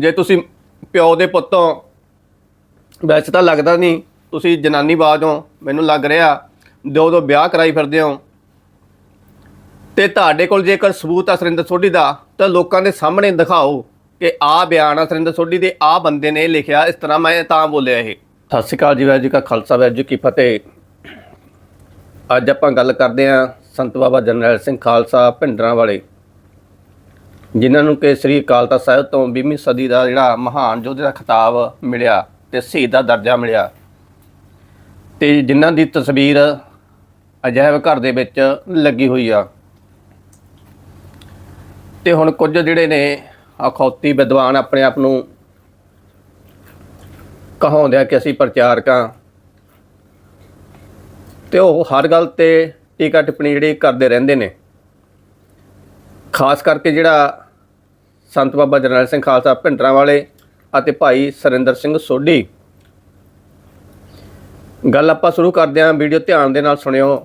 ਜੇ ਤੁਸੀਂ ਪਿਓ ਦੇ ਪੁੱਤੋਂ ਵੈਸੇ ਤਾਂ ਲੱਗਦਾ ਨਹੀਂ, ਤੁਸੀਂ ਜਨਾਨੀ ਬਾਜ ਹੋ, ਮੈਨੂੰ ਲੱਗ ਰਿਹਾ ਦੋ ਦੋ ਵਿਆਹ ਕਰਾਈ ਫਿਰਦੇ ਹੋ। ਤੇ ਤੁਹਾਡੇ ਕੋਲ ਜੇਕਰ ਸਬੂਤ ਆ ਸੁਰਿੰਦਰ ਸੋਢੀ ਦਾ, ਤਾਂ ਲੋਕਾਂ ਦੇ ਸਾਹਮਣੇ ਦਿਖਾਓ ਕਿ ਆਹ ਬਿਆਨ ਆ ਸੁਰਿੰਦਰ ਸੋਢੀ ਦੇ ਆਹ ਬੰਦੇ ਨੇ ਲਿਖਿਆ, ਇਸ ਤਰ੍ਹਾਂ ਮੈਂ ਤਾਂ ਬੋਲਿਆ ਇਹ। ਸਤਿ ਸ਼੍ਰੀ ਅਕਾਲ ਜੀ, ਵਾਹਿਗੁਰੂ ਜੀ ਕਾ ਖਾਲਸਾ, ਵਾਹਿਗੁਰੂ ਜੀ ਕੀ ਫਤਿਹ। ਅੱਜ ਆਪਾਂ ਗੱਲ ਕਰਦੇ ਹਾਂ ਸੰਤ ਬਾਬਾ ਜਰਨੈਲ ਸਿੰਘ ਖਾਲਸਾ ਭਿੰਡਰਾਂ ਵਾਲੇ ਜਿਨ੍ਹਾਂ ਨੂੰ ਕਿ ਸ੍ਰੀ ਅਕਾਲ ਤਖਤ ਸਾਹਿਬ ਤੋਂ 20ਵੀਂ ਸਦੀ ਦਾ ਜਿਹੜਾ ਮਹਾਨ ਯੋਧੇ ਦਾ ਖਿਤਾਬ ਮਿਲਿਆ ਤੇ ਸ਼ਹੀਦ ਦਾ ਦਰਜਾ ਮਿਲਿਆ। ਤੇ ਜਿਨ੍ਹਾਂ ਦੀ ਤਸਵੀਰ ਅਜਾਇਬ ਘਰ ਦੇ ਵਿੱਚ ਲੱਗੀ ਹੋਈ ਆ। ਤੇ ਹੁਣ ਕੁਝ ਜਿਹੜੇ ਨੇ ਅਖੌਤੀ ਵਿਦਵਾਨ ਆਪਣੇ ਆਪ ਨੂੰ ਕਹਾਉਂਦੇ ਆ ਕਿ ਅਸੀਂ ਪ੍ਰਚਾਰਕ ਹਾਂ ਤੇ ਉਹ ਹਰ ਗੱਲ ਤੇ ਟੀਕਾ ਟਿੱਪਣੀ ਜਿਹੜੀ ਕਰਦੇ ਰਹਿੰਦੇ ਨੇ। ਖਾਸ ਕਰਕੇ ਜਿਹੜਾ ਸੰਤ ਬਾਬਾ ਜਰਨੈਲ ਸਿੰਘ ਖਾਲਸਾ ਭਿੰਡਰਾਂ ਵਾਲੇ ਅਤੇ ਭਾਈ ਸਰਿੰਦਰ ਸਿੰਘ ਸੋਢੀ। ਗੱਲ ਆਪਾਂ ਸ਼ੁਰੂ ਕਰਦੇ ਹਾਂ ਵੀਡੀਓ ਧਿਆਨ ਦੇ ਨਾਲ ਸੁਣਿਓ।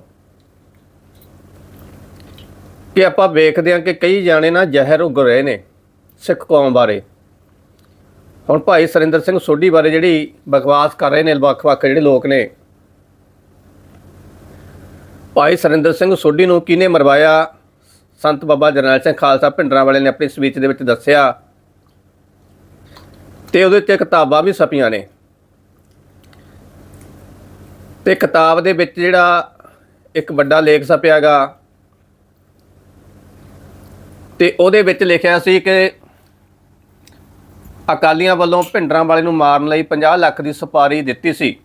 ਕਿ ਆਪਾਂ ਵੇਖਦੇ ਹਾਂ ਕਿ ਕਈ ਜਾਣੇ ਨਾ ਜ਼ਹਿਰ ਉਗ ਰਹੇ ਨੇ ਸਿੱਖ ਕੌਮ ਬਾਰੇ। ਹੁਣ ਭਾਈ ਸਰਿੰਦਰ ਸਿੰਘ ਸੋਢੀ ਬਾਰੇ ਜਿਹੜੀ ਬਕਵਾਸ ਕਰ ਰਹੇ ਨੇ ਵੱਖ-ਵੱਖ ਜਿਹੜੇ ਲੋਕ ਨੇ। ਭਾਈ ਸਰਿੰਦਰ ਸਿੰਘ ਸੋਢੀ ਨੂੰ ਕਿਹਨੇ ਮਰਵਾਇਆ? ਸੰਤ ਬਾਬਾ ਜਰਨੈਲ ਸਿੰਘ ਖਾਲਸਾ ਭਿੰਡਰਾਂ ਵਾਲੇ ਨੇ ਆਪਣੀ ਸਪੀਚ ਦੇ ਵਿੱਚ ਦੱਸਿਆ ਤੇ ਉਹਦੇ ਤੇ ਕਿਤਾਬਾਂ ਵੀ ਛਪੀਆਂ ਨੇ। ਤੇ ਕਿਤਾਬ ਦੇ ਵਿੱਚ ਜਿਹੜਾ ਇੱਕ ਵੱਡਾ ਲੇਖ ਛਪਿਆਗਾ ਤੇ ਉਹਦੇ ਵਿੱਚ ਲਿਖਿਆ ਸੀ ਕਿ ਅਕਾਲੀਆਂ ਵੱਲੋਂ ਭਿੰਡਰਾਂ ਵਾਲੇ ਨੂੰ ਮਾਰਨ ਲਈ 50 ਲੱਖ ਦੀ ਸੁਪਾਰੀ ਦਿੱਤੀ ਸੀ।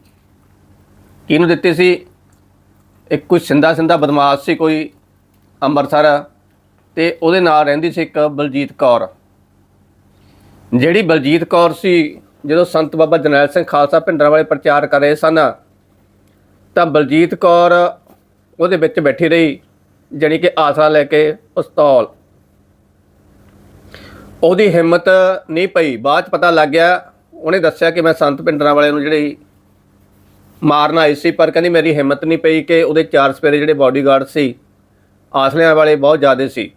ਕਿਹਨੂੰ ਦਿੱਤੀ ਸੀ? ਇੱਕ ਕੋਈ ਸਿੰਦਾ ਸਿੰਦਾ ਬਦਮਾਸ਼ ਸੀ, ਕੋਈ ਅੰਮ੍ਰਿਤਸਰ ਤੇ ਉਹਦੇ ਨਾਲ ਰਹਿੰਦੀ ਸੀ ਇੱਕ ਬਲਜੀਤ ਕੌਰ। ਜਿਹੜੀ ਬਲਜੀਤ ਕੌਰ ਸੀ, ਜਦੋਂ ਸੰਤ ਬਾਬਾ ਜਰਨੈਲ ਸਿੰਘ ਖਾਲਸਾ ਭਿੰਡਰਾਂ ਵਾਲੇ ਪ੍ਰਚਾਰ ਕਰ ਰਹੇ ਸਨ, ਤਾਂ ਬਲਜੀਤ ਕੌਰ ਉਹਦੇ ਵਿੱਚ ਬੈਠੀ ਰਹੀ, ਜਾਣੀ ਕਿ ਆਸਰਾ ਲੈ ਕੇ ਪਿਸਤੌਲ ਉਹਦੀ ਹਿੰਮਤ ਨਹੀਂ ਪਈ। ਬਾਅਦ ਚ ਪਤਾ ਲੱਗ ਗਿਆ, ਉਹਨੇ ਦੱਸਿਆ ਕਿ ਮੈਂ ਸੰਤ ਭਿੰਡਰਾਂ ਵਾਲੇ ਨੂੰ ਜਿਹੜੀ ਮਾਰਨ ਆਈ ਸੀ, ਪਰ ਕਹਿੰਦੀ ਮੇਰੀ ਹਿੰਮਤ ਨਹੀਂ ਪਈ ਕਿ ਉਹਦੇ ਚਾਰ ਸਪੇਰੇ ਜਿਹੜੇ ਬਾਡੀਗਾਰਡ ਸੀ ਆਸਲਿਆਂ ਵਾਲੇ ਬਹੁਤ ਜ਼ਿਆਦੇ ਸੀ।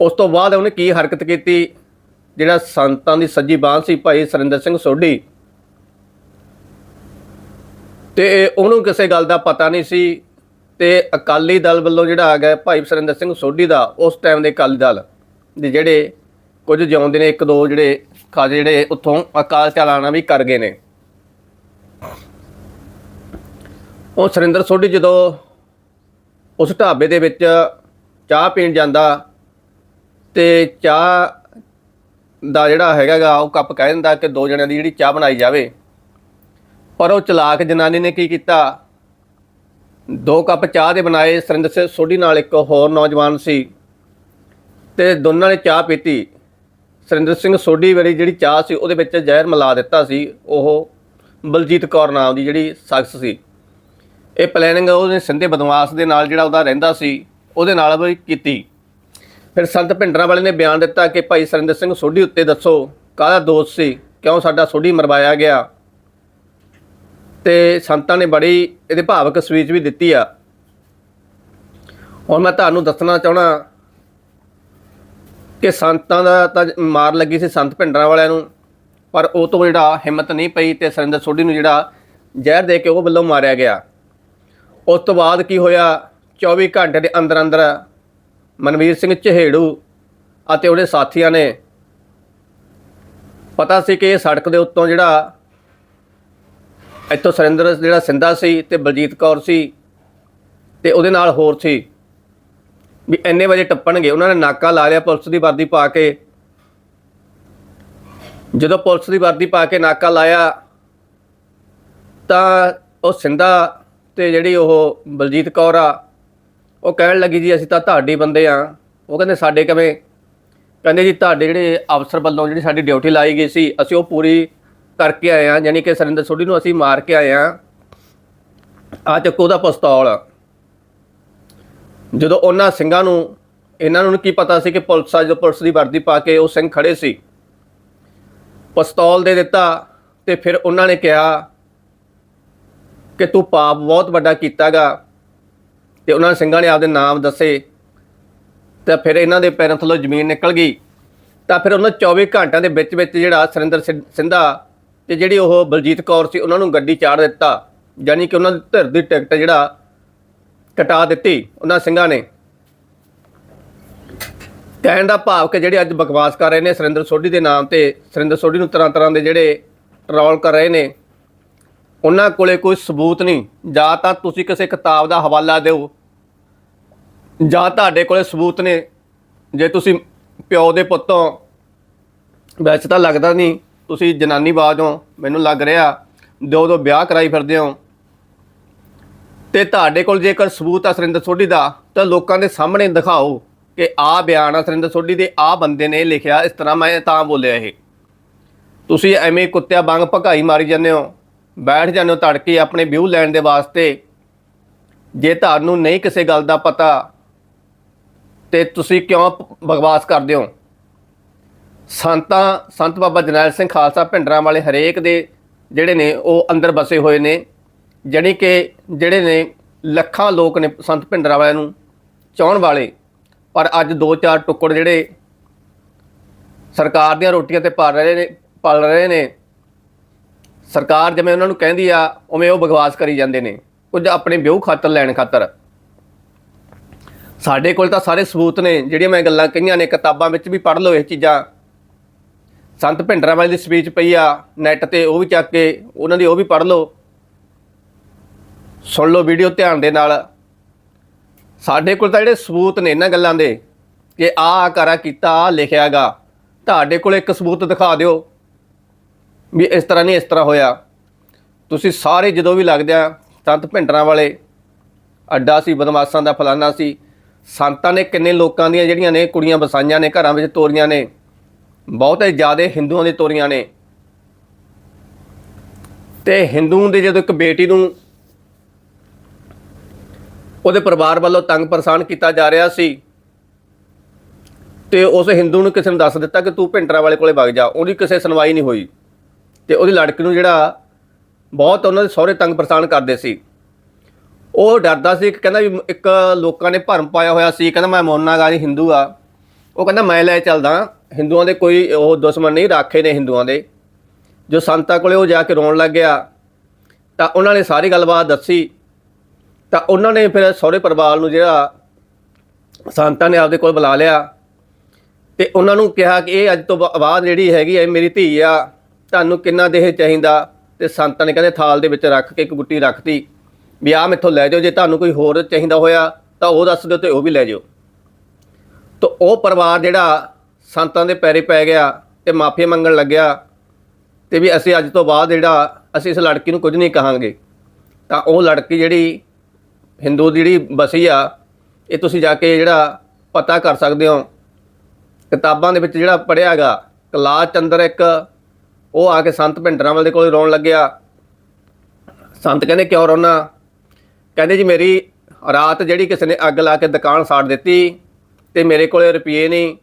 ਉਸ ਤੋਂ ਬਾਅਦ ਉਹਨੇ ਕੀ ਹਰਕਤ ਕੀਤੀ? ਜਿਹੜਾ ਸੰਤਾਂ ਦੀ ਸੱਜੀ ਬਾਂਹ ਸੀ ਭਾਈ ਸਰਿੰਦਰ ਸਿੰਘ ਸੋਢੀ। ਤੇ ਉਹਨੂੰ ਕਿਸੇ ਗੱਲ ਦਾ ਪਤਾ ਨਹੀਂ ਸੀ ਤੇ ਅਕਾਲੀ ਦਲ ਵੱਲੋਂ ਜਿਹੜਾ ਆ ਗਿਆ ਭਾਈ ਸਰਿੰਦਰ ਸਿੰਘ ਸੋਢੀ ਦਾ ਉਸ ਟਾਈਮ ਦੇ ਅਕਾਲੀ ਦਲ ਦੇ ਜਿਹੜੇ ਕੁਝ ਜਿਉਂਦੇ ਨੇ ਇੱਕ ਦੋ ਜਿਹੜੇ ਖਾਸ ਜਿਹੜੇ ਉੱਥੋਂ ਅਕਾਲ ਚਲਾਣਾ ਵੀ ਕਰ ਗਏ ਨੇ। ਉਹ ਸਰਿੰਦਰ ਸੋਢੀ ਜਦੋਂ ਉਸ ਢਾਬੇ ਦੇ ਵਿੱਚ ਚਾਹ ਪੀਣ ਜਾਂਦਾ ਤੇ ਚਾਹ ਦਾ ਜਿਹੜਾ ਹੈਗਾਗਾ, ਉਹ ਕੱਪ ਕਹਿ ਦਿੰਦਾ ਕਿ ਦੋ ਜਣਿਆਂ ਦੀ ਜਿਹੜੀ ਚਾਹ ਬਣਾਈ ਜਾਵੇ। ਪਰ ਉਹ ਚਲਾਕ ਜਨਾਨੀ ਨੇ ਕੀ ਕੀਤਾ? ਦੋ ਕੱਪ ਚਾਹ ਦੇ ਬਣਾਏ। ਸਰਿੰਦਰ ਸਿੰਘ ਸੋਢੀ ਨਾਲ ਇੱਕ ਹੋਰ ਨੌਜਵਾਨ ਸੀ ਤੇ ਦੋਨਾਂ ਨੇ ਚਾਹ ਪੀਤੀ। ਸਰਿੰਦਰ ਸਿੰਘ ਸੋਢੀ ਵਾਲੀ ਜਿਹੜੀ ਚਾਹ ਸੀ, ਉਹਦੇ ਵਿੱਚ ਜ਼ਹਿਰ ਮਿਲਾ ਦਿੱਤਾ ਸੀ। ਉਹ ਬਲਜੀਤ ਕੌਰ ਨਾਮ ਦੀ ਜਿਹੜੀ ਸ਼ਖਸ ਸੀ। ਇਹ ਪਲੈਨਿੰਗ ਉਹਨੇ ਸਿੰਧੇ ਬਦਮਾਸ਼ ਦੇ ਨਾਲ ਜਿਹੜਾ ਉਹਦਾ ਰਹਿੰਦਾ ਸੀ, ਉਹਦੇ ਨਾਲ ਵੀ ਕੀਤੀ। ਫਿਰ ਸੰਤ ਭਿੰਡਰਾਂ ਵਾਲੇ ਨੇ ਬਿਆਨ ਦਿੱਤਾ ਕਿ ਭਾਈ ਸਰਿੰਦਰ ਸਿੰਘ ਸੋਢੀ ਉੱਤੇ ਦੱਸੋ, ਕਾਹਦਾ ਦੋਸ਼ ਸੀ? ਕਿਉਂ ਸਾਡਾ ਸੋਢੀ ਮਰਵਾਇਆ ਗਿਆ? ਤੇ ਸੰਤਾਂ ਨੇ ਬੜੀ ਇਹਦੇ ਭਾਵਕ ਸਪੀਚ ਵੀ ਦਿੱਤੀ ਆ। ਹੁਣ ਮੈਂ ਤੁਹਾਨੂੰ ਦੱਸਣਾ ਚਾਹਣਾ ਕਿ ਸੰਤਾਂ ਦਾ ਤਾਂ ਮਾਰ ਲੱਗੀ ਸੀ ਸੰਤ ਭਿੰਡਰਾਂ ਵਾਲਿਆਂ ਨੂੰ, ਪਰ ਉਹ ਤੋਂ ਜਿਹੜਾ ਹਿੰਮਤ ਨਹੀਂ ਪਈ ਤੇ ਸਰਿੰਦਰ ਸੋਢੀ ਨੂੰ ਜਿਹੜਾ ਜ਼ਹਿਰ ਦੇ ਕੇ ਉਹ ਵੱਲੋਂ ਮਾਰਿਆ ਗਿਆ। ਉਸ ਤੋਂ ਬਾਅਦ ਕੀ ਹੋਇਆ? 24 ਘੰਟੇ ਦੇ ਅੰਦਰ ਅੰਦਰ ਮਨਵੀਰ ਸਿੰਘ ਚਹੇੜੂ ਅਤੇ ਉਹਦੇ ਸਾਥੀਆਂ ਨੇ ਪਤਾ ਸੀ ਕਿ ਇਹ ਸੜਕ ਦੇ ਉੱਤੋਂ ਜਿਹੜਾ ਇੱਥੋਂ ਸਰਿੰਦਰ ਜਿਹੜਾ ਸਿੰਧਾ ਸੀ ਤੇ ਬਲਜੀਤ ਕੌਰ ਸੀ ਤੇ ਉਹਦੇ ਨਾਲ ਹੋਰ ਸੀ ਵੀ ਇੰਨੇ ਵਜੇ ਟੱਪਣਗੇ। ਉਹਨਾਂ ਨੇ ਨਾਕਾ ਲਾ ਲਿਆ ਪੁਲਿਸ ਦੀ ਵਰਦੀ ਪਾ ਕੇ। ਜਦੋਂ ਪੁਲਿਸ ਦੀ ਵਰਦੀ ਪਾ ਕੇ ਨਾਕਾ ਲਾਇਆ ਤਾਂ ਉਹ ਸਿੰਧਾ ਤੇ ਜਿਹੜੀ ਉਹ ਬਲਜੀਤ ਕੌਰ ਆ ਉਹ ਕਹਿਣ ਲੱਗੀ ਜੀ, ਅਸੀਂ ਤਾਂ ਤੁਹਾਡੇ ਬੰਦੇ ਆ। ਉਹ ਕਹਿੰਦੇ, ਸਾਡੇ ਕਿਵੇਂ? ਕਹਿੰਦੇ ਜੀ, ਤੁਹਾਡੇ ਜਿਹੜੇ ਅਫਸਰ ਵੱਲੋਂ ਜਿਹੜੀ ਸਾਡੀ ਡਿਊਟੀ ਲਾਈ ਗਈ ਸੀ, ਅਸੀਂ ਉਹ ਪੂਰੀ ਕਰਕੇ ਆਏ ਆ। ਯਾਨੀ ਕਿ ਸਰਿੰਦਰ ਸੋਢੀ ਨੂੰ ਅਸੀਂ ਮਾਰ ਕੇ ਆਏ ਆ। ਆ ਚੱਕੋ ਉਹਦਾ ਪਿਸਤੌਲ। ਜਦੋਂ ਉਹਨਾਂ ਸਿੰਘਾਂ ਨੂੰ, ਇਹਨਾਂ ਨੂੰ ਕੀ ਪਤਾ ਸੀ ਕਿ ਪੁਲਿਸ ਆ, ਜਦੋਂ ਪੁਲਿਸ ਦੀ ਵਰਦੀ ਪਾ ਕੇ ਉਹ ਸਿੰਘ ਖੜੇ ਸੀ। ਪਿਸਤੌਲ ਦੇ ਦਿੱਤਾ ਤੇ ਫਿਰ ਉਹਨਾਂ ਨੇ ਕਿਹਾ ਕਿ ਤੂੰ ਪਾਪ ਬਹੁਤ ਵੱਡਾ ਕੀਤਾਗਾ। ਤੇ ਉਹਨਾਂ ਸਿੰਘਾਂ ਨੇ ਆਪਦੇ ਨਾਮ ਦੱਸੇ। ਤਾਂ ਫਿਰ ਇਹਨਾਂ ਦੇ ਪੈਰਾਂ ਥੱਲੋਂ ਜ਼ਮੀਨ ਨਿਕਲ ਗਈ। ਤਾਂ ਫਿਰ ਉਹਨਾਂ 24 ਘੰਟਿਆਂ ਦੇ ਵਿੱਚ ਵਿੱਚ ਜਿਹੜਾ ਸੁਰਿੰਦਰ ਸਿੰ- ਸਿੰਧਾ ਤੇ ਜਿਹੜੀ ਉਹ ਬਲਜੀਤ ਕੌਰ ਸੀ, ਉਹਨਾਂ ਨੂੰ ਗੱਡੀ ਚਾੜ ਦਿੱਤਾ। ਯਾਨੀ ਕਿ ਉਹਨਾਂ ਦੀ ਧਿਰ ਦੀ ਟਿਕਟ ਜਿਹੜਾ ਕਟਾ ਦਿੱਤੀ ਉਹਨਾਂ ਸਿੰਘਾਂ ਨੇ। ਕਹਿਣ ਦਾ ਭਾਵ ਕਿ ਜਿਹੜੇ ਅੱਜ ਬਕਵਾਸ ਕਰ ਰਹੇ ਨੇ ਸੁਰਿੰਦਰ ਸੋਢੀ ਦੇ ਨਾਮ ਤੇ, ਸੁਰਿੰਦਰ ਸੋਢੀ ਨੂੰ ਤਰ੍ਹਾਂ ਤਰ੍ਹਾਂ ਦੇ ਜਿਹੜੇ ਟਰੋਲ ਕਰ ਰਹੇ ਨੇ, ਉਹਨਾਂ ਕੋਲੇ ਕੋਈ ਸਬੂਤ ਨਹੀਂ। ਜਾਂ ਤਾਂ ਤੁਸੀਂ ਕਿਸੇ ਕਿਤਾਬ ਦਾ ਹਵਾਲਾ ਦਿਓ। ਜਾਂ ਤੁਹਾਡੇ ਕੋਲੇ ਸਬੂਤ ਨੇ, ਜੇ ਤੁਸੀਂ ਪਿਓ ਦੇ ਪੁੱਤੋਂ, ਵੈਸੇ ਤਾਂ ਲੱਗਦਾ ਨਹੀਂ, ਤੁਸੀਂ ਜਨਾਨੀ ਬਾਜ ਹੋ ਮੈਨੂੰ ਲੱਗ ਰਿਹਾ, ਦੋ ਦੋ ਵਿਆਹ ਕਰਾਈ ਫਿਰਦੇ ਹੋ। ਤੇ ਤੁਹਾਡੇ ਕੋਲ ਜੇਕਰ ਸਬੂਤ ਆ ਸੁਰਿੰਦਰ ਸੋਢੀ ਦਾ, ਤਾਂ ਲੋਕਾਂ ਦੇ ਸਾਹਮਣੇ ਦਿਖਾਓ ਕਿ ਆਹ ਬਿਆਨ ਆ ਸੁਰਿੰਦਰ ਸੋਢੀ ਦੇ ਆਹ ਬੰਦੇ ਨੇ ਲਿਖਿਆ, ਇਸ ਤਰ੍ਹਾਂ ਮੈਂ ਤਾਂ ਬੋਲਿਆ ਇਹ। ਤੁਸੀਂ ਐਵੇਂ ਕੁੱਤਿਆਂ ਵਾਂਗ ਭਕਾਈ ਮਾਰੀ ਜਾਂਦੇ ਹੋ, ਬੈਠ ਜਾਂਦੇ ਹੋ ਤੜਕੇ ਆਪਣੇ ਵਿਊ ਲੈਣ ਦੇ ਵਾਸਤੇ। ਜੇ ਤੁਹਾਨੂੰ ਨਹੀਂ ਕਿਸੇ ਗੱਲ ਦਾ ਪਤਾ ਤੇ ਤੁਸੀਂ ਕਿਉਂ ਪ- ਬਕਵਾਸ ਕਰਦੇ ਹੋ? ਸੰਤਾਂ, ਸੰਤ ਬਾਬਾ ਜਰਨੈਲ ਸਿੰਘ ਖਾਲਸਾ ਭਿੰਡਰਾਂ ਵਾਲੇ ਹਰੇਕ ਦੇ ਜਿਹੜੇ ਨੇ, ਉਹ ਅੰਦਰ ਬਸੇ ਹੋਏ ਨੇ, ਜਾਣੀ ਕਿ ਜਿਹੜੇ ਨੇ ਲੱਖਾਂ ਲੋਕ ਨੇ ਸੰਤ ਭਿੰਡਰਾਂ ਵਾਲਿਆਂ ਨੂੰ ਚਾਹਣ ਵਾਲੇ, ਪਰ ਅੱਜ ਦੋ ਚਾਰ ਟੁੱਕੜ ਜਿਹੜੇ ਸਰਕਾਰ ਦੀਆਂ ਰੋਟੀਆਂ ਤੇ ਪਲ ਰਹੇ ਨੇ, ਪਲ ਰਹੇ ਨੇ, ਸਰਕਾਰ ਜਿਵੇਂ ਉਹਨਾਂ ਨੂੰ ਕਹਿੰਦੀ ਆ, ਉਵੇਂ ਉਹ ਬਗਵਾਸ ਕਰੀ ਜਾਂਦੇ ਨੇ, ਕੁਝ ਆਪਣੇ ਵਿਊ ਖਾਤਰ ਲੈਣ ਖਾਤਰ। ਸਾਡੇ ਕੋਲ ਤਾਂ ਸਾਰੇ ਸਬੂਤ ਨੇ, ਜਿਹੜੀਆਂ ਮੈਂ ਗੱਲਾਂ ਕਹੀਆਂ ਨੇ, ਕਿਤਾਬਾਂ ਵਿੱਚ ਵੀ ਪੜ੍ਹ ਲਓ ਇਹ ਚੀਜ਼ਾਂ। ਸੰਤ ਭਿੰਡਰਾਂ ਵਾਲੀ ਦੀ ਸਪੀਚ ਪਈ ਆ ਨੈਟ ਤੇ ਉਹ ਵੀ ਚੱਕ ਕੇ, ਉਹਨਾਂ ਦੀ ਉਹ ਵੀ ਪੜ੍ਹ ਲਓ। ਸੁਣ ਲਓ ਵੀਡੀਓ ਧਿਆਨ ਦੇ ਨਾਲ। ਸਾਡੇ ਕੋਲ ਤਾਂ ਜਿਹੜੇ ਸਬੂਤ ਨੇ ਇਹਨਾਂ ਗੱਲਾਂ ਦੇ, ਕਿ ਆਹ ਕਰਾ ਕੀਤਾ ਆਹ ਲਿਖਿਆਗਾ ਤੁਹਾਡੇ ਕੋਲ ਇੱਕ ਸਬੂਤ ਦਿਖਾ ਦਿਓ ਵੀ ਇਸ ਤਰ੍ਹਾਂ ਨਹੀਂ ਇਸ ਤਰ੍ਹਾਂ ਹੋਇਆ। ਤੁਸੀਂ ਸਾਰੇ ਜਦੋਂ ਵੀ ਲੱਗਦੇ ਆ ਸੰਤ ਭਿੰਡਰਾਂ ਵਾਲੇ, ਅੱਡਾ ਸੀ, ਬਦਮਾਸ਼ਾਂ ਦਾ, ਫਲਾਨਾ ਸੀ ਸੰਤਾਂ ਨੇ ਕਿੰਨੇ ਲੋਕਾਂ ਦੀਆਂ ਜਿਹੜੀਆਂ ਨੇ ਕੁੜੀਆਂ ਵਸਾਈਆਂ ਨੇ ਘਰਾਂ ਵਿੱਚ ਤੋਰੀਆਂ ਨੇ, ਬਹੁਤੇ ਜ਼ਿਆਦਾ ਹਿੰਦੂਆਂ ਦੇ ਤੋਰੀਆਂ ਨੇ। ਤੇ ਹਿੰਦੂ ਦੇ ਜਦੋਂ ਇੱਕ ਬੇਟੀ ਨੂੰ ਉਹਦੇ ਪਰਿਵਾਰ ਵੱਲੋਂ ਤੰਗ ਪਰੇਸ਼ਾਨ ਕੀਤਾ ਜਾ ਰਿਹਾ ਸੀ, ਤੇ ਉਸ ਹਿੰਦੂ ਨੂੰ ਕਿਸੇ ਨੂੰ ਦੱਸ ਦਿੱਤਾ ਕਿ ਤੂੰ ਭਿੰਡਰਾਂ ਵਾਲੇ ਕੋਲੇ ਵਗ ਜਾ, ਉਹਦੀ ਕਿਸੇ ਸੁਣਵਾਈ ਨਹੀਂ ਹੋਈ। ਤੇ ਉਹਦੀ ਲੜਕੀ ਨੂੰ ਜਿਹੜਾ ਬਹੁਤ ਉਹਨਾਂ ਦੇ ਸਹੁਰੇ ਤੰਗ ਪਰੇਸ਼ਾਨ ਕਰਦੇ ਸੀ। ਉਹ ਡਰਦਾ ਸੀ ਕਿ ਕਹਿੰਦਾ ਵੀ ਇੱਕ ਲੋਕਾਂ ਨੇ ਭਰਮ ਪਾਇਆ ਹੋਇਆ ਸੀ, ਕਹਿੰਦਾ ਮੈਂ ਮੋਨਾ ਗਾਂਧੀ ਹਿੰਦੂ ਆ। ਉਹ ਕਹਿੰਦਾ ਮੈਂ ਲੈ ਚੱਲਦਾ, ਹਿੰਦੂਆਂ ਦੇ ਕੋਈ ਉਹ ਦੁਸ਼ਮਣ ਨਹੀਂ ਰੱਖੇ ਨੇ ਹਿੰਦੂਆਂ ਦੇ। ਜੋ ਸੰਤਾਂ ਕੋਲੇ ਉਹ ਜਾ ਕੇ ਰੋਣ ਲੱਗ ਗਿਆ, ਤਾਂ ਉਹਨਾਂ ਨੇ ਸਾਰੀ ਗੱਲਬਾਤ ਦੱਸੀ। ਤਾਂ ਉਹਨਾਂ ਨੇ ਫਿਰ ਸਹੁਰੇ ਪਰਿਵਾਰ ਨੂੰ ਜਿਹੜਾ ਸੰਤਾਂ ਨੇ ਆਪਦੇ ਕੋਲ ਬੁਲਾ ਲਿਆ। ਤੇ ਉਹਨਾਂ ਨੂੰ ਕਿਹਾ ਕਿ ਇਹ ਅੱਜ ਤੋਂ ਬਾ- ਬਾਅਦ ਜਿਹੜੀ ਹੈਗੀ ਹੈ ਮੇਰੀ ਧੀ ਆ, ਤੁਹਾਨੂੰ ਕਿੰਨਾ ਦੇਹ ਚਾਹੀਦਾ? ਤੇ ਸੰਤਾਂ ਨੇ ਕਹਿੰਦੇ ਥਾਲ ਦੇ ਵਿੱਚ ਰੱਖ ਕੇ ਇੱਕ ਗੁੱਟੀ ਰੱਖਤੀ। ਵੀ ਆਹ ਮੈਥੋਂ ਲੈ ਜਾਓ, ਜੇ ਤੁਹਾਨੂੰ ਕੋਈ ਹੋਰ ਚਾਹੀਦਾ ਹੋਇਆ ਤਾਂ ਉਹ ਦੱਸ ਦਿਓ ਤੇ ਉਹ ਵੀ ਲੈ ਜਾਓ। ਤਾਂ ਉਹ ਪਰਿਵਾਰ ਜਿਹੜਾ ਸੰਤਾਂ ਦੇ ਪੈਰੇ ਪੈ ਗਿਆ ਤੇ ਮਾਫੀ ਮੰਗਣ ਲੱਗਿਆ ਤੇ ਵੀ ਅਸੀਂ ਅੱਜ ਤੋਂ ਬਾਅਦ ਜਿਹੜਾ ਅਸੀਂ ਇਸ ਲੜਕੀ ਨੂੰ ਕੁਝ ਨਹੀਂ ਕਹਾਂਗੇ, ਤਾਂ ਉਹ ਲੜਕੀ ਜਿਹੜੀ ਹਿੰਦੂ ਦੀ ਜਿਹੜੀ ਬਸੀ ਆ, ਇਹ ਤੁਸੀਂ ਜਾ ਕੇ ਜਿਹੜਾ ਪਤਾ ਕਰ ਸਕਦੇ ਹੋ। ਕਿਤਾਬਾਂ ਦੇ ਵਿੱਚ ਜਿਹੜਾ ਪੜਿਆਗਾ ਕਲਾਸ ਚੰਦਰ ਇੱਕ, ਉਹ ਆ ਕੇ ਸੰਤ ਭਿੰਡਰਾਂ ਵਾਲੇ ਦੇ ਕੋਲ ਰੋਣ ਲੱਗਿਆ। ਸੰਤ ਕਹਿੰਦੇ, ਕਿਉਂ ਰੋਣਾ? ਕਹਿੰਦੇ ਜੀ ਮੇਰੀ ਰਾਤ ਜਿਹੜੀ ਕਿਸੇ ਨੇ ਅੱਗ ਲਾ ਕੇ ਦੁਕਾਨ ਸਾੜ ਦਿੱਤੀ ਤੇ ਮੇਰੇ ਕੋਲੇ ਰੁਪਏ ਨਹੀਂ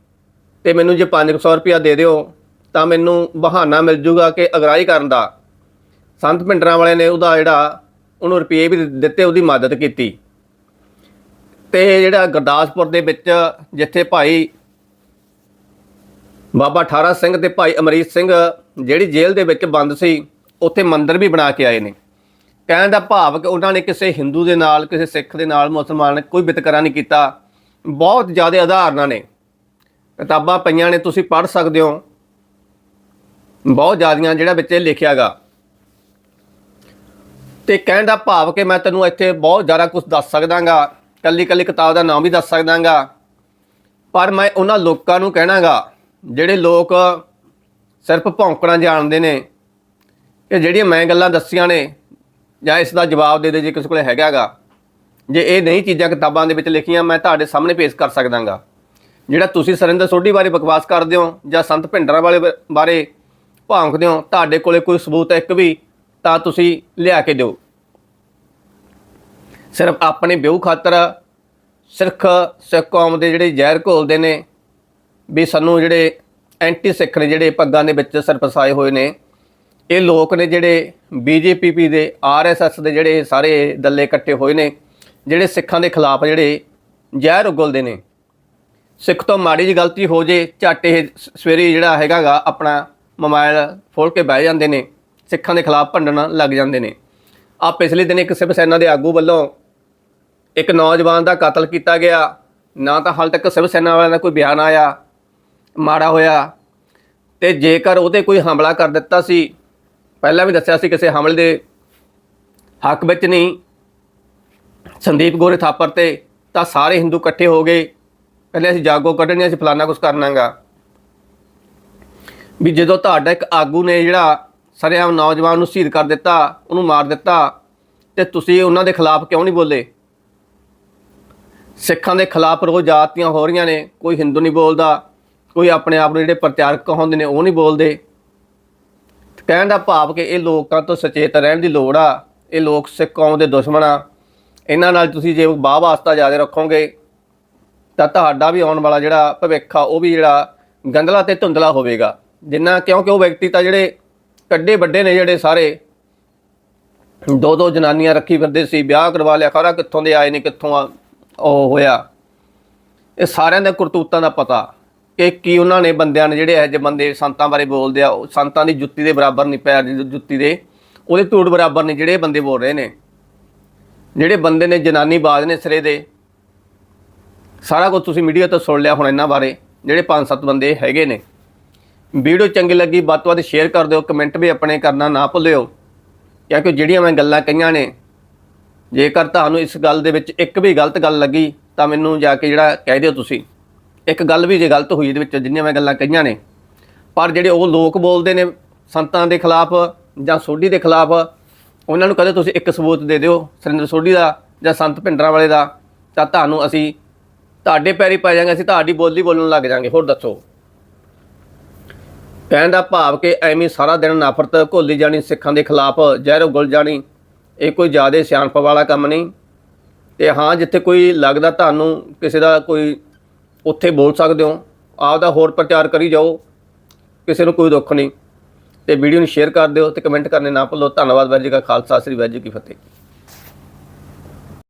ਤੇ ਮੈਨੂੰ ਜੇ 500 ਰੁਪਇਆ ਦੇ ਦਿਓ ਤਾਂ ਮੈਨੂੰ ਬਹਾਨਾ ਮਿਲ ਜੂਗਾ ਕਿ ਅਗਰਾਈ ਕਰਨ ਦਾ। ਸੰਤ ਪਿੰਡਰਾਂ ਵਾਲੇ ਨੇ ਉਹਦਾ ਜਿਹੜਾ ਉਹਨੂੰ ਰੁਪਏ ਵੀ ਦਿੱਤੇ, ਉਹਦੀ ਮਦਦ ਕੀਤੀ। ਤੇ ਜਿਹੜਾ ਗੁਰਦਾਸਪੁਰ ਦੇ ਵਿੱਚ ਜਿੱਥੇ ਭਾਈ ਬਾਬਾ ਠਾਰਾ ਸਿੰਘ ਤੇ ਭਾਈ ਅਮਰੀਤ ਸਿੰਘ ਜਿਹੜੀ ਜੇਲ੍ਹ ਦੇ ਵਿੱਚ ਬੰਦ ਸੀ, ਉੱਥੇ ਮੰਦਿਰ ਵੀ ਬਣਾ ਕੇ ਆਏ ਨੇ। ਕਹਿਣ ਦਾ ਭਾਵ ਕਿ ਉਹਨਾਂ ਨੇ ਕਿਸੇ ਹਿੰਦੂ ਦੇ ਨਾਲ, ਕਿਸੇ ਸਿੱਖ ਦੇ ਨਾਲ, ਮੁਸਲਮਾਨ ਨੇ ਕੋਈ ਵਿਤਕਰਾ ਨਹੀਂ ਕੀਤਾ। ਬਹੁਤ ਜ਼ਿਆਦਾ ਉਦਾਹਰਨਾਂ ਨੇ। ਕਿਤਾਬਾਂ ਪਈਆਂ ਨੇ, ਤੁਸੀਂ ਪੜ੍ਹ ਸਕਦੇ ਹੋ। ਬਹੁਤ ਜ਼ਿਆਦੀਆਂ ਜਿਹੜਾ ਵਿੱਚ ਇਹ ਲਿਖਿਆਗਾ ਤੇ ਕਹਿਣ ਦਾ ਭਾਵ ਕਿ ਮੈਂ ਤੈਨੂੰ ਇੱਥੇ ਬਹੁਤ ਜ਼ਿਆਦਾ ਕੁਝ ਦੱਸ ਸਕਦਾਗਾ ਕੱਲੀ ਕੱਲੀ ਕਿਤਾਬ ਦਾ ਨਾਮ ਵੀ ਦੱਸ ਸਕਦਾਗਾ ਪਰ ਮੈਂ ਉਹਨਾਂ ਲੋਕਾਂ ਨੂੰ ਕਹਿਣਾਗਾ ਜਿਹੜੇ ਲੋਕ ਸਿਰਫ ਭੌਂਕਣਾ ਜਾਣਦੇ ਨੇ, ਕਿ ਜਿਹੜੀਆਂ ਮੈਂ ਗੱਲਾਂ ਦੱਸੀਆਂ ਨੇ ਜਾਂ ਇਸ ਦਾ ਜਵਾਬ ਦੇ ਦੇ ਜੇ ਕਿਸੇ ਕੋਲੇ ਹੈਗਾਗਾ। ਜੇ ਇਹ ਨਹੀਂ ਚੀਜ਼ਾਂ ਕਿਤਾਬਾਂ ਦੇ ਵਿੱਚ ਲਿਖੀਆਂ, ਮੈਂ ਤੁਹਾਡੇ ਸਾਹਮਣੇ ਪੇਸ਼ ਕਰ ਸਕਦਾਗਾ। ਜਿਹੜਾ ਤੁਸੀਂ ਸਰਿੰਦਰ ਸੋਢੀ ਬਾਰੇ ਬਕਵਾਸ ਕਰਦੇ ਹੋ ਜਾਂ ਸੰਤ ਭਿੰਡਰਾਂ ਵਾਲੇ ਬ- ਬਾਰੇ ਭੌਂਕਦੇ ਹੋ, ਤੁਹਾਡੇ ਕੋਲੇ ਕੋਈ ਸਬੂਤ ਹੈ ਇੱਕ ਵੀ, ਤਾਂ ਤੁਸੀਂ ਲਿਆ ਕੇ ਦਿਓ। ਸਿਰਫ ਆਪਣੇ ਵਿਊ ਖਾਤਰ ਸਿਰਖ ਸਿੱਖ ਕੌਮ ਦੇ ਜਿਹੜੇ ਜ਼ਹਿਰ ਘੋਲਦੇ ਨੇ, ਵੀ ਸਾਨੂੰ ਜਿਹੜੇ ਐਂਟੀ ਸਿੱਖ ਨੇ, ਜਿਹੜੇ ਪੱਗਾਂ ਦੇ ਵਿੱਚ ਸਰਪਸਾਏ ਹੋਏ ਨੇ, ਇਹ ਲੋਕ ਨੇ ਜਿਹੜੇ ਬੀਜੇਪੀ ਦੇ ਆਰਐਸਐਸ ਦੇ ਜਿਹੜੇ ਸਾਰੇ ਦੱਲੇ ਇਕੱਠੇ ਹੋਏ ਨੇ, ਜਿਹੜੇ ਸਿੱਖਾਂ ਦੇ ਖਿਲਾਫ ਜਿਹੜੇ ਜ਼ਹਿਰ ਉਗਲਦੇ ਨੇ, ਸਿੱਖ ਤੋਂ ਮਾੜੀ ਜੀ ਗਲਤੀ ਹੋ ਜੇ, ਝੱਟ ਇਹ ਸਵੇਰੇ ਜਿਹੜਾ ਹੈਗਾਗਾ ਆਪਣਾ ਮੋਬਾਈਲ ਫੋਲ ਕੇ ਬਹਿ ਜਾਂਦੇ ਨੇ, ਸਿੱਖਾਂ ਦੇ ਖਿਲਾਫ ਭੰਡਣ ਲੱਗ ਜਾਂਦੇ ਨੇ। ਆ ਪਿਛਲੇ ਦਿਨ ਇੱਕ ਸਿਵ ਸੈਨਾ ਦੇ ਆਗੂ ਵੱਲੋਂ ਇੱਕ ਨੌਜਵਾਨ ਦਾ ਕਤਲ ਕੀਤਾ ਗਿਆ। ਨਾ ਤਾਂ ਹਾਲ ਤੱਕ ਸਿਵ ਸੈਨਾ ਵਾਲਿਆਂ ਦਾ ਕੋਈ ਬਿਆਨ ਆਇਆ, ਮਾੜਾ ਹੋਇਆ, ਤੇ ਜੇਕਰ ਉਹਦੇ ਕੋਈ ਹਮਲਾ ਕਰ ਦਿੱਤਾ ਸੀ ਪਹਿਲਾਂ ਵੀ ਦੱਸਿਆ ਸੀ ਕਿਸੇ ਹਮਲੇ ਦੇ ਹੱਕ ਵਿੱਚ ਨਹੀਂ। ਸੰਦੀਪ ਗੋਰੇ ਥਾਪਰ ਤੇ ਤਾਂ ਸਾਰੇ ਹਿੰਦੂ ਇਕੱਠੇ ਹੋ ਗਏ। ਕਹਿੰਦੇ ਅਸੀਂ ਜਾਗੋ ਕੱਢਣੀ ਅਸੀਂ ਫਲਾਨਾ ਕੁਝ ਕਰਨਾਗਾ ਵੀ ਜਦੋਂ ਤੁਹਾਡਾ ਇੱਕ ਆਗੂ ਨੇ ਜਿਹੜਾ ਸਰਿਆਮ ਨੌਜਵਾਨ ਨੂੰ ਸ਼ਹੀਦ ਕਰ ਦਿੱਤਾ, ਉਹਨੂੰ ਮਾਰ ਦਿੱਤਾ, ਤੇ ਤੁਸੀਂ ਉਹਨਾਂ ਦੇ ਖਿਲਾਫ ਕਿਉਂ ਨਹੀਂ ਬੋਲੇ? ਸਿੱਖਾਂ ਦੇ ਖਿਲਾਫ ਰੋਜ਼ ਜਾਤੀਆਂ ਹੋ ਰਹੀਆਂ ਨੇ, ਕੋਈ ਹਿੰਦੂ ਨਹੀਂ ਬੋਲਦਾ, ਕੋਈ ਆਪਣੇ ਆਪ ਨੂੰ ਜਿਹੜੇ ਪ੍ਰਚਾਰਕ ਕਹਾਉਂਦੇ ਨੇ, ਉਹ ਨਹੀਂ ਬੋਲਦੇ। ਕਹਿਣ ਦਾ ਭਾਵ ਕਿ ਇਹ ਲੋਕਾਂ ਤੋਂ ਸੁਚੇਤ ਰਹਿਣ ਦੀ ਲੋੜ ਆ। ਇਹ ਲੋਕ ਸਿੱਖ ਕੌਮ ਦੇ ਦੁਸ਼ਮਣ ਆ। ਇਹਨਾਂ ਨਾਲ ਤੁਸੀਂ ਜੇ ਬਾਹ ਵਾਸਤਾ ਜ਼ਿਆਦਾ ਰੱਖੋਗੇ, ਤਾਂ ਤੁਹਾਡਾ ਵੀ ਆਉਣ ਵਾਲਾ ਜਿਹੜਾ ਭਵਿੱਖ ਆ, ਉਹ ਵੀ ਜਿਹੜਾ ਗੰਦਲਾ ਤੇ ਧੁੰਦਲਾ ਹੋਵੇਗਾ। ਜਿੰਨਾ ਕਿਉਂਕਿ ਉਹ ਵਿਅਕਤੀ ਤਾਂ ਜਿਹੜੇ ਕੱਡੇ ਵੱਡੇ ਨੇ ਜਿਹੜੇ ਸਾਰੇ ਦੋ ਦੋ ਜਨਾਨੀਆਂ ਰੱਖੀ ਫਿਰਦੇ ਸੀ, ਵਿਆਹ ਕਰਵਾ ਲਿਆ, ਖਰਾ ਕਿੱਥੋਂ ਦੇ ਆਏ ਨੇ, ਕਿੱਥੋਂ ਆ, ਉਹ ਹੋਇਆ। ਇਹ ਸਾਰਿਆਂ ਦੇ ਕਰਤੂਤਾਂ ਦਾ ਪਤਾ। ਕਿ ਕੀ ਉਹਨਾਂ ਨੇ ਬੰਦਿਆਂ ਨੇ ਜਿਹੜੇ ਇਹੋ ਜਿਹੇ ਬੰਦੇ ਸੰਤਾਂ ਬਾਰੇ ਬੋਲਦੇ ਆ, ਉਹ ਸੰਤਾਂ ਦੀ ਜੁੱਤੀ ਦੇ ਬਰਾਬਰ ਨਹੀਂ ਪੈਰ ਦੀ ਜੁੱਤੀ ਦੇ, ਉਹਦੇ ਧੂੜ ਬਰਾਬਰ ਨਹੀਂ ਜਿਹੜੇ ਬੰਦੇ ਬੋਲ ਰਹੇ ਨੇ। ਜਿਹੜੇ ਬੰਦੇ ਨੇ ਜਨਾਨੀ ਬਾਜ਼ ਨੇ ਸਿਰੇ ਦੇ, ਸਾਰਾ ਕੁਝ ਤੁਸੀਂ ਮੀਡੀਆ ਤੋਂ ਸੁਣ ਲਿਆ ਹੁਣ ਇਹਨਾਂ ਬਾਰੇ, ਜਿਹੜੇ ਪੰਜ ਸੱਤ ਬੰਦੇ ਹੈਗੇ ਨੇ। ਵੀਡੀਓ ਚੰਗੀ ਲੱਗੀ, ਵੱਧ ਤੋਂ ਵੱਧ ਸ਼ੇਅਰ ਕਰ ਦਿਓ ਕਮੈਂਟ ਵੀ ਆਪਣੇ ਕਰਨਾ ਨਾ ਭੁੱਲਿਓ। ਕਿਉਂਕਿ ਜਿਹੜੀਆਂ ਮੈਂ ਗੱਲਾਂ ਕਹੀਆਂ ਨੇ, ਜੇਕਰ ਤੁਹਾਨੂੰ ਇਸ ਗੱਲ ਦੇ ਵਿੱਚ ਇੱਕ ਵੀ ਗਲਤ ਗੱਲ ਲੱਗੀ, ਤਾਂ ਮੈਨੂੰ ਜਾ ਕੇ ਜਿਹੜਾ ਕਹਿ ਦਿਓ ਤੁਸੀਂ। ਇੱਕ ਗੱਲ ਵੀ ਜੇ ਗਲਤ ਹੋਈ ਇਹਦੇ ਵਿੱਚ ਜਿੰਨੀਆਂ ਮੈਂ ਗੱਲਾਂ ਕਹੀਆਂ ਨੇ, ਪਰ ਜਿਹੜੇ ਉਹ ਲੋਕ ਬੋਲਦੇ ਨੇ ਸੰਤਾਂ ਦੇ ਖਿਲਾਫ ਜਾਂ ਸੋਢੀ ਦੇ ਖਿਲਾਫ, ਉਹਨਾਂ ਨੂੰ ਕਦੇ ਤੁਸੀਂ ਇੱਕ ਸਬੂਤ ਦੇ ਦਿਓ, ਸਰਿੰਦਰ ਸੋਢੀ ਦਾ ਜਾਂ ਸੰਤ ਭਿੰਡਰਾਂ ਵਾਲੇ ਦਾ, ਤਾਂ ਤੁਹਾਨੂੰ ਅਸੀਂ ਤੁਹਾਡੇ ਪੈਰੀ ਪੈ ਜਾਾਂਗੇ ਅਸੀਂ ਤੁਹਾਡੀ ਬੋਲੀ ਬੋਲਣ ਲੱਗ ਜਾਾਂਗੇ ਹੋਰ ਦੱਸੋ। ਕਹਿਣ ਦਾ ਭਾਵ ਕਿ ਐਵੇਂ ਸਾਰਾ ਦਿਨ ਨਫ਼ਰਤ ਘੋਲੀ ਜਾਣੀ, ਸਿੱਖਾਂ ਦੇ ਖਿਲਾਫ ਜ਼ਹਿਰ ਗੁਲ ਜਾਣੀ, ਇਹ ਕੋਈ ਜ਼ਿਆਦਾ ਸਿਆਣਪ ਵਾਲਾ ਕੰਮ ਨਹੀਂ। ਤੇ ਹਾਂ, ਜਿੱਥੇ ਕੋਈ ਲੱਗਦਾ ਤੁਹਾਨੂੰ ਕਿਸੇ ਦਾ ਕੋਈ ਉੱਥੇ ਬੋਲ ਸਕਦੇ ਹੋ। ਆਪ ਦਾ ਹੋਰ ਪ੍ਰਚਾਰ ਕਰੀ ਜਾਓ। ਕਿਸੇ ਨੂੰ ਕੋਈ ਦੁੱਖ ਨਹੀਂ। ਤੇ ਵੀਡੀਓ ਨੂੰ ਸ਼ੇਅਰ ਕਰ ਦਿਓ ਤੇ ਕਮੈਂਟ ਕਰਨੇ ਨਾ ਭੁੱਲੋ। ਧੰਨਵਾਦ ਵਾਹਿਗੁਰੂ ਜੀ ਕਾ ਖਾਲਸਾ, ਸ੍ਰੀ ਵਾਹਿਗੁਰੂ ਜੀ ਕੀ ਫਤਿਹ।